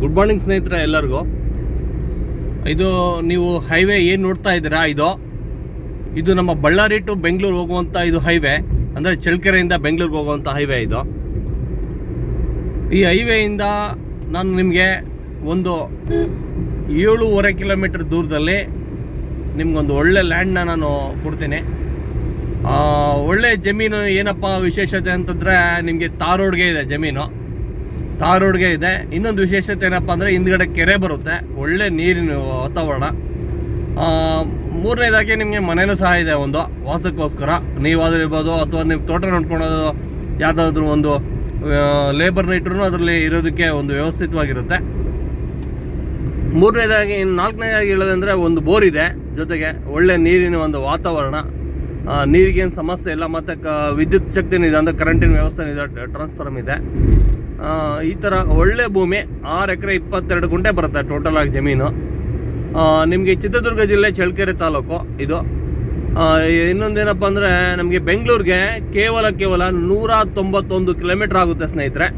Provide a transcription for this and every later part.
Good morning ಸ್ನೇಹಿತರೆ ಎಲ್ಲರಿಗೂ. ಇದು ನೀವು ಹೈವೇ ಏನು ನೋಡ್ತಾ ಇದ್ದೀರಾ ಇದು? ಇದು ನಮ್ಮ ಬಳ್ಳಾರಿ ಟು ಬೆಂಗಳೂರು ಹೋಗುವಂಥ ಇದು ಹೈವೇ ಅಂದರೆ ಚಳ್ಳಕೆರೆಯಿಂದ ಬೆಂಗಳೂರಿಗೆ ಹೋಗುವಂಥ ಹೈವೇ ಇದು. ಈ ಹೈವೇಯಿಂದ ನಾನು ನಿಮಗೆ ಒಂದು ಏಳೂವರೆ ಕಿಲೋಮೀಟರ್ ದೂರದಲ್ಲಿ ನಿಮಗೊಂದು ಒಳ್ಳೆ ಲ್ಯಾಂಡ್ನ ನಾನು ಕೊಡ್ತೀನಿ. ಒಳ್ಳೆ ಜಮೀನು ಏನಪ್ಪ ವಿಶೇಷತೆ ಅಂತಂದರೆ ನಿಮಗೆ ತಾರೋಡ್ಗೆ ರೋಡ್ಗೆ ಇದೆ ಜಮೀನು. ತಾರ್ ರೋಡ್ಗೆ ಇದೆ. ಇನ್ನೊಂದು ವಿಶೇಷತೆ ಏನಪ್ಪ ಅಂದರೆ ಹಿಂದ್ಗಡೆ ಕೆರೆ ಬರುತ್ತೆ. ಒಳ್ಳೆ ನೀರಿನ ವಾತಾವರಣ. ಮೂರನೇದಾಗಿ ನಿಮಗೆ ಮನೆಯೂ ಸಹ ಇದೆ ಒಂದು. ವಾಸಕ್ಕೋಸ್ಕರ ನೀವಾದ್ರೂ ಇರ್ಬೋದು, ಅಥವಾ ನೀವು ತೋಟ ನೋಡ್ಕೊಳೋದು ಯಾವುದಾದ್ರೂ ಒಂದು ಲೇಬರ್ನ ಇಟ್ಟರು ಅದರಲ್ಲಿ ಇರೋದಕ್ಕೆ ಒಂದು ವ್ಯವಸ್ಥಿತವಾಗಿರುತ್ತೆ. ಮೂರನೇದಾಗಿ ನಾಲ್ಕನೇದಾಗಿ ಹೇಳೋದಂದರೆ ಒಂದು ಬೋರ್ ಇದೆ ಜೊತೆಗೆ ಒಳ್ಳೆ ನೀರಿನ ಒಂದು ವಾತಾವರಣ. ನೀರಿಗೇನು ಸಮಸ್ಯೆ ಇಲ್ಲ. ಮತ್ತು ಕ, ವಿದ್ಯುತ್ ಶಕ್ತಿನೂ ಇದೆ. ಅಂದರೆ ಕರೆಂಟಿನ ವ್ಯವಸ್ಥೆ ಇದೆ. ಟ್ರಾನ್ಸ್ಫಾರ್ಮ್ ಇದೆ. ಈ ಥರ ಒಳ್ಳೆ ಭೂಮಿ ಆರು ಎಕರೆ ಇಪ್ಪತ್ತೆರಡು ಗುಂಟೆ ಬರುತ್ತೆ ಟೋಟಲ್ ಆಗಿ ಜಮೀನು. ನಿಮಗೆ ಚಿತ್ರದುರ್ಗ ಜಿಲ್ಲೆ ಚಳ್ಳಕೆರೆ ತಾಲೂಕು ಇದು. ಇನ್ನೊಂದು ಇನ್ನೊಂದೇನಪ್ಪ ಅಂದರೆ ನಮಗೆ ಬೆಂಗಳೂರಿಗೆ ಕೇವಲ ಕೇವಲ ನೂರ ತೊಂಬತ್ತೊಂದು ಕಿಲೋಮೀಟ್ರ್ ಆಗುತ್ತೆ ಸ್ನೇಹಿತರೆ.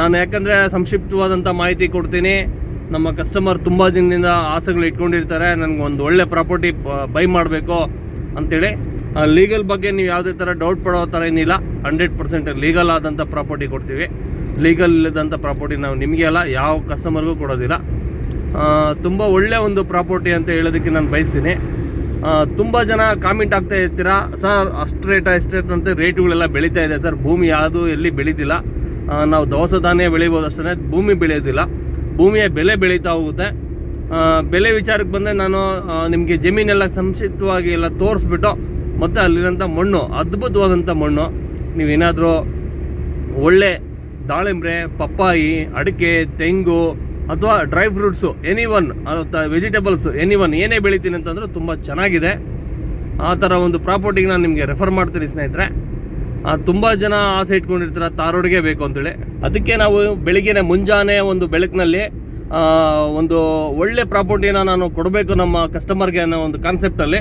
ನಾನು ಯಾಕಂದರೆ ಸಂಕ್ಷಿಪ್ತವಾದಂಥ ಮಾಹಿತಿ ಕೊಡ್ತೀನಿ. ನಮ್ಮ ಕಸ್ಟಮರ್ ತುಂಬ ದಿನದಿಂದ ಆಸೆಗಳು ಇಟ್ಕೊಂಡಿರ್ತಾರೆ. ನನಗೆ ಒಂದು ಒಳ್ಳೆ ಪ್ರಾಪರ್ಟಿ ಬೈ ಮಾಡಬೇಕು ಅಂಥೇಳಿ ಲೀಗಲ್ ಬಗ್ಗೆ ನೀವು ಯಾವುದೇ ಥರ ಡೌಟ್ ಪಡೋ ಥರ ಏನಿಲ್ಲ. ಹಂಡ್ರೆಡ್ ಪರ್ಸೆಂಟ್ ಲೀಗಲ್ ಆದಂಥ ಪ್ರಾಪರ್ಟಿ ಕೊಡ್ತೀವಿ. ಲೀಗಲ್ ಇಲ್ಲದಂಥ ಪ್ರಾಪರ್ಟಿ ನಾವು ನಿಮಗೆ ಅಲ್ಲ, ಯಾವ ಕಸ್ಟಮರ್ಗೂ ಕೊಡೋದಿಲ್ಲ. ತುಂಬ ಒಳ್ಳೆಯ ಒಂದು ಪ್ರಾಪರ್ಟಿ ಅಂತ ಹೇಳೋದಕ್ಕೆ ನಾನು ಬಯಸ್ತೀನಿ. ತುಂಬ ಜನ ಕಾಮೆಂಟ್ ಆಗ್ತಾ ಇರ್ತೀರಾ, ಸರ್, ಅಷ್ಟು ರೇಟ್ ಎಷ್ಟು ರೇಟ್ ಅಂತ ರೇಟುಗಳೆಲ್ಲ ಬೆಳೀತಾ ಇದೆ ಸರ್, ಭೂಮಿ ಯಾವುದು ಎಲ್ಲಿ ಬೆಳೀತಿಲ್ಲ. ನಾವು ದವಸ ಧಾನ್ಯ ಬೆಳಿಬೋದು ಅಷ್ಟೇ ಭೂಮಿ ಬೆಳೆಯೋದಿಲ್ಲ. ಭೂಮಿಯ ಬೆಲೆ ಬೆಳೀತಾ ಹೋಗುತ್ತೆ. ಬೆಲೆ ವಿಚಾರಕ್ಕೆ ಬಂದರೆ ನಾನು ನಿಮಗೆ ಜಮೀನೆಲ್ಲ ಸಂಕ್ಷಿಪ್ತವಾಗಿ ಎಲ್ಲ ತೋರಿಸ್ಬಿಟ್ಟು, ಮತ್ತು ಅಲ್ಲಿರೋಂಥ ಮಣ್ಣು ಅದ್ಭುತವಾದಂಥ ಮಣ್ಣು ನೀವೇನಾದರೂ ಒಳ್ಳೆ ದಾಳಿಂಬ್ರೆ, ಪಪ್ಪಾಯಿ, ಅಡಿಕೆ, ತೆಂಗು ಅಥವಾ dry fruits any one vegetables any one ಏನೇ ಬೆಳಿತೀನಿ ಅಂತಂದ್ರೆ ತುಂಬ ಚೆನ್ನಾಗಿದೆ. ಆ ಥರ ಒಂದು ಪ್ರಾಪರ್ಟಿಗೆ ನಾನು ನಿಮಗೆ ರೆಫರ್ ಮಾಡ್ತೀನಿ ಸ್ನೇಹಿತರೆ. ತುಂಬ ಜನ ಆಸೆ ಇಟ್ಕೊಂಡಿರ್ತಾರೆ, ತಾರೋಡಿಗೆ ಬೇಕು ಅಂತೇಳಿ. ಅದಕ್ಕೆ ನಾವು ಬೆಳಿಗ್ಗೆನೆ ಮುಂಜಾನೆ ಒಂದು ಬೆಳಕಿನಲ್ಲಿ ಒಂದು ಒಳ್ಳೆ ಪ್ರಾಪರ್ಟಿನ ನಾನು ಕೊಡಬೇಕು ನಮ್ಮ ಕಸ್ಟಮರ್ಗೆ ಅನ್ನೋ ಒಂದು ಕಾನ್ಸೆಪ್ಟಲ್ಲಿ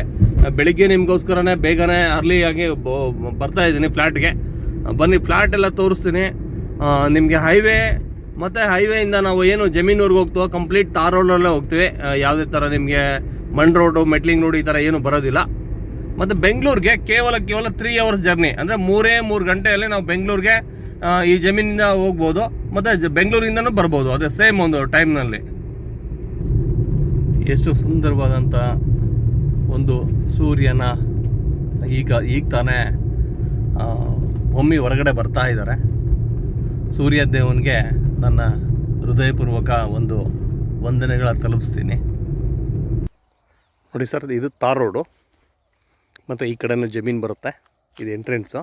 ಬೆಳಿಗ್ಗೆ ನಿಮಗೋಸ್ಕರನೇ ಬೇಗನೆ ಅರ್ಲಿಯಾಗಿ ಬರ್ತಾ ಇದ್ದೀನಿ ಫ್ಲ್ಯಾಟ್ಗೆ ಬನ್ನಿ ಫ್ಲ್ಯಾಟ್ ಎಲ್ಲ ತೋರಿಸ್ತೀನಿ. ನಿಮಗೆ ಹೈವೇ ಮತ್ತು ಹೈವೇಯಿಂದ ನಾವು ಏನು ಜಮೀನೂರ್ಗೆ ಹೋಗ್ತೀವೋ ಕಂಪ್ಲೀಟ್ ತಾರ್ ರೋಡಲ್ಲೇ ಹೋಗ್ತೀವಿ. ಯಾವುದೇ ಥರ ನಿಮಗೆ ಮಣ್ ರೋಡು ಮೆಟ್ಲಿಂಗ್ ರೋಡ್ ಈ ಥರ ಏನು ಬರೋದಿಲ್ಲ. ಮತ್ತು ಬೆಂಗಳೂರಿಗೆ ಕೇವಲ ಕೇವಲ ತ್ರೀ ಅವರ್ಸ್ ಜರ್ನಿ ಅಂದರೆ ಮೂರೇ ಮೂರು ಗಂಟೆಯಲ್ಲಿ ನಾವು ಬೆಂಗಳೂರಿಗೆ ಈ ಜಮೀನಿಂದ ಹೋಗ್ಬೋದು, ಮತ್ತು ಬೆಂಗಳೂರಿಂದನೂ ಬರ್ಬೋದು, ಅದೇ ಸೇಮ್ ಒಂದು ಟೈಮ್ನಲ್ಲಿ ಎಷ್ಟು ಸುಂದರವಾದಂಥ ಒಂದು ಸೂರ್ಯನ ಈಗ ಈಗ ತಾನೇ ಒಮ್ಮೆ ಹೊರಗಡೆ ಬರ್ತಾ ಇದ್ದಾರೆ. ಸೂರ್ಯ ದೇವನಿಗೆ ನನ್ನ ಹೃದಯಪೂರ್ವಕ ಒಂದು ವಂದನೆಗಳ ತಲುಪಿಸ್ತೀನಿ. ನೋಡಿ ಸರ್, ಇದು ತಾರ್ ರೋಡು ಮತ್ತು ಈ ಕಡೆನೂ ಜಮೀನು ಬರುತ್ತೆ. ಇದು ಎಂಟ್ರೆನ್ಸು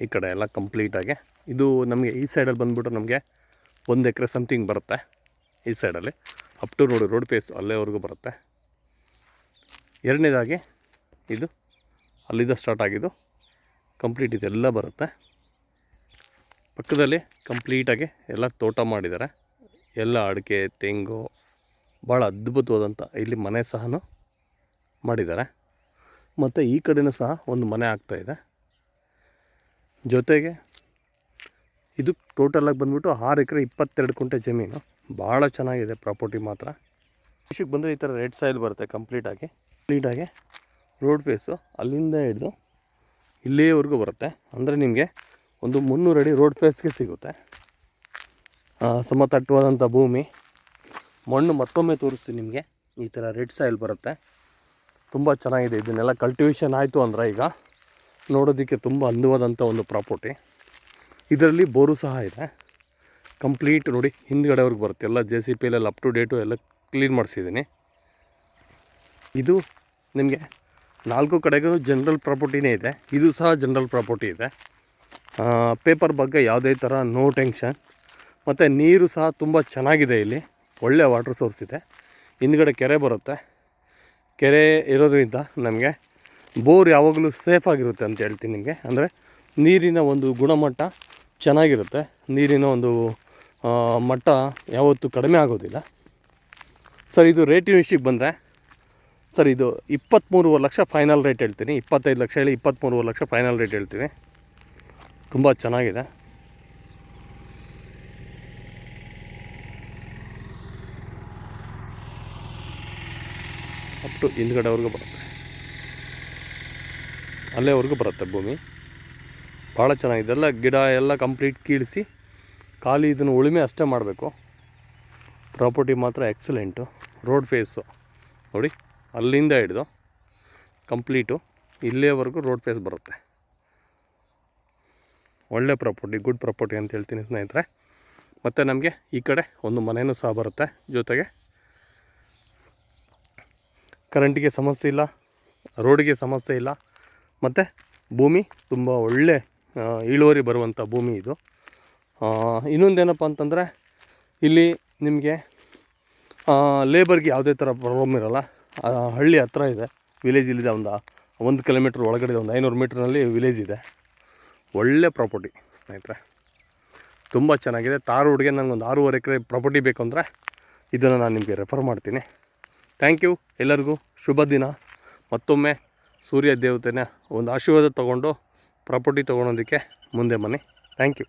ಈ ಕಡೆ ಎಲ್ಲ ಕಂಪ್ಲೀಟಾಗಿ. ಇದು ನಮಗೆ ಈ ಸೈಡಲ್ಲಿ ಬಂದ್ಬಿಟ್ಟು ನಮಗೆ ಒಂದು ಎಕರೆ ಸಮಥಿಂಗ್ ಬರುತ್ತೆ ಈ ಸೈಡಲ್ಲಿ up to road road face ಅಲ್ಲೇವರೆಗೂ ಬರುತ್ತೆ. ಎರಡನೇದಾಗಿ ಇದು ಅಲ್ಲಿಂದ ಸ್ಟಾರ್ಟ್ ಆಗಿದ್ದು ಕಂಪ್ಲೀಟ್ ಇದೆಲ್ಲ ಬರುತ್ತೆ. ಪಕ್ಕದಲ್ಲಿ ಕಂಪ್ಲೀಟಾಗಿ ಎಲ್ಲ ತೋಟ ಮಾಡಿದ್ದಾರೆ. ಎಲ್ಲ ಅಡಿಕೆ, ತೆಂಗು ಭಾಳ ಅದ್ಭುತವಾದಂಥ ಇಲ್ಲಿ ಮನೆ ಸಹ ಮಾಡಿದ್ದಾರೆ. ಮತ್ತು ಈ ಕಡೆಯೂ ಸಹ ಒಂದು ಮನೆ ಆಗ್ತಾಯಿದೆ ಜೊತೆಗೆ ಇದು ಟೋಟಲಾಗಿ ಬಂದ್ಬಿಟ್ಟು ಆರು ಎಕರೆ ಇಪ್ಪತ್ತೆರಡು ಕುಂಟೆ ಜಮೀನು. ಭಾಳ ಚೆನ್ನಾಗಿದೆ ಪ್ರಾಪರ್ಟಿ ಮಾತ್ರ. ವಿಷಯಕ್ಕೆ ಬಂದರೆ ಈ ಥರ ರೆಡ್ ಸಾಯಿಲ್ ಬರುತ್ತೆ ಕಂಪ್ಲೀಟಾಗಿ ಕಂಪ್ಲೀಟಾಗಿ ರೋಡ್ ಫೇಸು ಅಲ್ಲಿಂದ ಹಿಡಿದು ಇಲ್ಲಿಯವರೆಗೂ ಬರುತ್ತೆ. ಅಂದರೆ ನಿಮಗೆ ಒಂದು ಮುನ್ನೂರು ಅಡಿ ರೋಡ್ ಫೇಸ್ಗೆ ಸಿಗುತ್ತೆ. ಸಮತಟ್ಟವಾದಂಥ ಭೂಮಿ. ಮಣ್ಣು ಮತ್ತೊಮ್ಮೆ ತೋರಿಸ್ತೀನಿ ನಿಮಗೆ. ಈ ಥರ ರೆಡ್ ಸಾಯಿಲ್ ಬರುತ್ತೆ. ತುಂಬ ಚೆನ್ನಾಗಿದೆ. ಇದನ್ನೆಲ್ಲ ಕಲ್ಟಿವೇಷನ್ ಆಯಿತು ಅಂದರೆ ಈಗ. ನೋಡೋದಕ್ಕೆ ತುಂಬ ಅಂದವಾದಂಥ ಒಂದು ಪ್ರಾಪರ್ಟಿ. ಇದರಲ್ಲಿ ಬೋರು ಸಹ ಇದೆ. ಕಂಪ್ಲೀಟ್ ನೋಡಿ ಹಿಂದ್ಗಡೆವರೆಗೆ ಬರುತ್ತೆ. ಎಲ್ಲ J C P up to date ಎಲ್ಲ ಕ್ಲೀನ್ ಮಾಡಿಸಿದ್ದೀನಿ. ಇದು ನಿಮಗೆ ನಾಲ್ಕು ಕಡೆಗೂ ಜನರಲ್ ಪ್ರಾಪರ್ಟಿನೇ ಇದೆ. ಇದು ಸಹ ಜನರಲ್ ಪ್ರಾಪರ್ಟಿ ಇದೆ. ಪೇಪರ್ ಬಗ್ಗೆ ಯಾವುದೇ ಥರ ನೋ ಟೆನ್ಷನ್ ಮತ್ತು ನೀರು ಸಹ ತುಂಬ ಚೆನ್ನಾಗಿದೆ ಇಲ್ಲಿ. ಒಳ್ಳೆ ವಾಟರ್ ಸೋರ್ಸ್ ಇದೆ. ಹಿಂದ್ಗಡೆ ಕೆರೆ ಬರುತ್ತೆ. ಕೆರೆ ಇರೋದ್ರಿಂದ ನಮಗೆ ಬೋರ್ ಯಾವಾಗಲೂ ಸೇಫ್ ಆಗಿರುತ್ತೆ ಅಂತ ಹೇಳ್ತೀನಿ ನಿಮಗೆ. ಅಂದರೆ ನೀರಿನ ಒಂದು ಗುಣಮಟ್ಟ ಚೆನ್ನಾಗಿರುತ್ತೆ. ನೀರಿನ ಒಂದು ಮಟ್ಟ ಯಾವತ್ತೂ ಕಡಿಮೆ ಆಗೋದಿಲ್ಲ. ಸರ್, ಇದು ರೇಟಿನ ವಿಷಯಕ್ಕೆ ಬಂದರೆ, ಸರ್, ಇದು ಇಪ್ಪತ್ತ್ಮೂರುವರೆ ಲಕ್ಷ ಫೈನಲ್ ರೇಟ್ ಹೇಳ್ತೀನಿ. ಇಪ್ಪತ್ತೈದು ಲಕ್ಷ ಹೇಳಿ ಇಪ್ಪತ್ತ್ಮೂರು ಲಕ್ಷ ಫೈನಲ್ ರೇಟ್ ಹೇಳ್ತೀನಿ. ತುಂಬ ಚೆನ್ನಾಗಿದೆ. ಅಪ್ ಟು ಹಿಂದ್ಗಡೆವರೆಗೂ ಬರುತ್ತೆ. ಅಲ್ಲೇವರೆಗೂ ಬರುತ್ತೆ ಭೂಮಿ. ಭಾಳ ಚೆನ್ನಾಗಿದೆ. ಎಲ್ಲ ಗಿಡ ಎಲ್ಲ ಕಂಪ್ಲೀಟ್ ಕೀಳಿಸಿ ಖಾಲಿ ಇದನ್ನು ಉಳುಮೆ ಅಷ್ಟೇ ಮಾಡಬೇಕು. ಪ್ರಾಪರ್ಟಿ ಮಾತ್ರ ಎಕ್ಸಲೆಂಟು ರೋಡ್ ಫೇಸು ನೋಡಿ, ಅಲ್ಲಿಂದ ಹಿಡಿದು ಕಂಪ್ಲೀಟು ಇಲ್ಲೇವರೆಗೂ ರೋಡ್ ಫೇಸ್ ಬರುತ್ತೆ. ಒಳ್ಳೆ ಪ್ರಾಪರ್ಟಿ ಗುಡ್ ಪ್ರಾಪರ್ಟಿ ಅಂತ ಹೇಳ್ತೀನಿ ಸ್ನೇಹಿತರೆ. ಮತ್ತು ನಮಗೆ ಈ ಕಡೆ ಒಂದು ಮನೆಯೂ ಸಹ ಬರುತ್ತೆ. ಜೊತೆಗೆ ಕರೆಂಟಿಗೆ ಸಮಸ್ಯೆ ಇಲ್ಲ ರೋಡಿಗೆ ಸಮಸ್ಯೆ ಇಲ್ಲ. ಮತ್ತು ಭೂಮಿ ತುಂಬ ಒಳ್ಳೆ ಇಳುವರಿ ಬರುವಂಥ ಭೂಮಿ ಇದು. ಇನ್ನೊಂದೇನಪ್ಪ ಅಂತಂದರೆ ಇಲ್ಲಿ ನಿಮಗೆ ಲೇಬರ್ಗೆ ಯಾವುದೇ ಥರ ಪ್ರಾಬ್ಲಮ್ ಇರೋಲ್ಲ. ಹಳ್ಳಿ ಹತ್ರ ಇದೆ. ವಿಲೇಜ್ ಇಲ್ಲಿದೆ ಒಂದು ಒಂದು ಕಿಲೋಮೀಟ್ರ್ ಒಳಗಡೆ ಒಂದು ಐನೂರು ಮೀಟ್ರ್ನಲ್ಲಿ ವಿಲೇಜ್ ಇದೆ. ಒಳ್ಳೆ ಪ್ರಾಪರ್ಟಿ ಸ್ನೇಹಿತರೆ. ತುಂಬ ಚೆನ್ನಾಗಿದೆ. ತಾರು ಹುಡುಗೆ ನನಗೊಂದು ಆರೂವರೆ ಎಕರೆ ಪ್ರಾಪರ್ಟಿ ಬೇಕು ಅಂದರೆ ಇದನ್ನು ನಾನು ನಿಮಗೆ ರೆಫರ್ ಮಾಡ್ತೀನಿ. ಥ್ಯಾಂಕ್ ಯು ಎಲ್ಲರಿಗೂ ಶುಭ ದಿನ ಮತ್ತೊಮ್ಮೆ ಸೂರ್ಯ ದೇವತೆನ ಒಂದು ಆಶೀರ್ವಾದ ತೊಗೊಂಡು ಪ್ರಾಪರ್ಟಿ ತೊಗೊಳೋದಕ್ಕೆ ಮುಂದೆ ಬನ್ನಿ. Thank you